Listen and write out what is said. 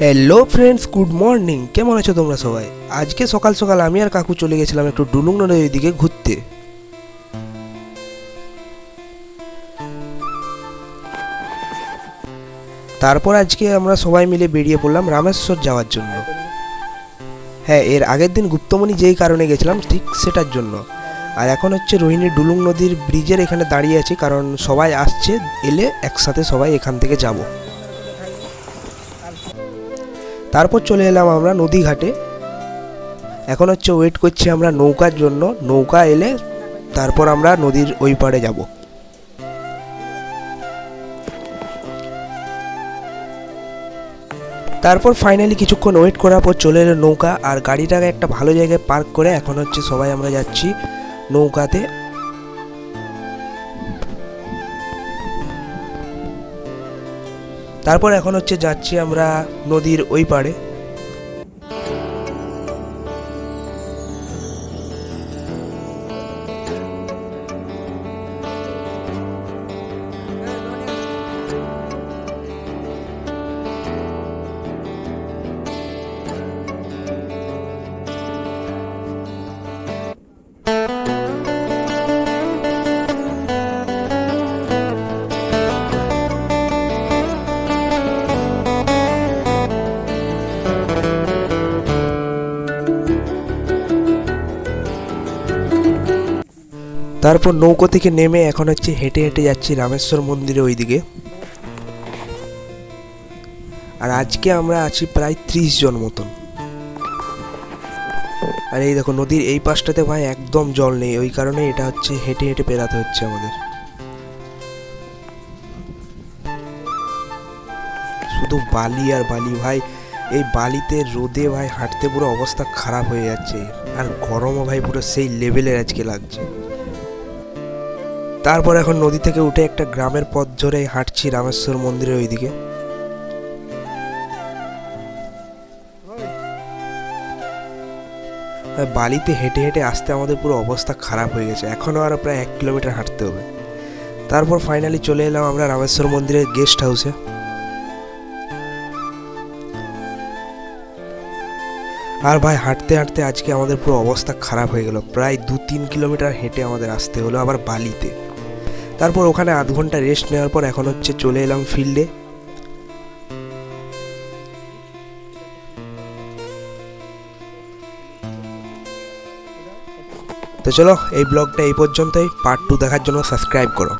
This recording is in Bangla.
হ্যালো ফ্রেন্ডস গুড মর্নিং কেমন আছো তোমরা সবাই? আজকে সকাল সকাল আমি আর কাকু চলে গেছিলাম একটু ডুলুং নদীর দিকে ঘুরতে। তারপর আজকে আমরা সবাই মিলে বেরিয়ে পড়লাম রামেশ্বর যাওয়ার জন্য। হ্যাঁ এর আগের দিন গুপ্তমণি যেই কারণে গেছিলাম, ঠিক সেটার জন্য। আর এখন হচ্ছে রোহিণী ডুলুং নদীর ব্রিজের এখানে দাঁড়িয়ে আছি, কারণ সবাই আসছে, এলে একসাথে সবাই এখান থেকে যাব। তারপর চলে এলাম আমরা নদীঘাটে। এখন হচ্ছে ওয়েট করছি আমরা নৌকার জন্য। নৌকা এলে তারপর আমরা নদীর ওই পাড়ে যাব। তারপর ফাইনালি কিছুক্ষণ ওয়েট করার পর চলে এলো নৌকা। আর গাড়িটাকে একটা ভালো জায়গায় পার্ক করে এখন হচ্ছে সবাই আমরা যাচ্ছি নৌকাতে। তারপর এখন হচ্ছে যাচ্ছি আমরা নদীর ওই পাড়ে। তারপর নৌকো থেকে নেমে এখন হচ্ছে হেঁটে হেঁটে যাচ্ছি রামেশ্বর মন্দিরের ওইদিকে। আর আজকে আমরা আছি প্রায় ত্রিশ জন মতন। আর এই দেখো নদীর এই পাশটাতে ভাই একদম জল নেই, ওই কারণে এটা হচ্ছে হেঁটে হেঁটে পেরাতে হচ্ছে আমাদের। শুধু বালি আর বালি ভাই, এই বালিতে রোদে ভাই হাঁটতে পুরো অবস্থা খারাপ হয়ে যাচ্ছে। আর গরমও ভাই পুরো সেই লেভেলের আজকে লাগছে। তারপর এখন নদী থেকে উঠে একটা গ্রামের পথ ধরে হাঁটছি রামেশ্বর মন্দিরের ওইদিকে। বালিতে হেঁটে হেঁটে আসতে আমাদের পুরো অবস্থা খারাপ হয়ে গেছে। এখনও আরও প্রায় এক কিলোমিটার হাঁটতে হবে। তারপর ফাইনালি চলে এলাম আমরা রামেশ্বর মন্দিরের গেস্ট হাউসে আর ভাই, হাঁটতে হাঁটতে আজকে আমাদের পুরো অবস্থা খারাপ হয়ে গেল। প্রায় দু তিন কিলোমিটার হেঁটে আমাদের আসতে হলো, আবার বালিতে। তারপর ওখানে আধ ঘণ্টা রেস্ট নেওয়ার পর এখন হচ্ছে চলে এলাম ফিল্ডে তো চলো, এই ব্লগটা এই পর্যন্তই। পার্ট টু দেখার জন্য সাবস্ক্রাইব করো।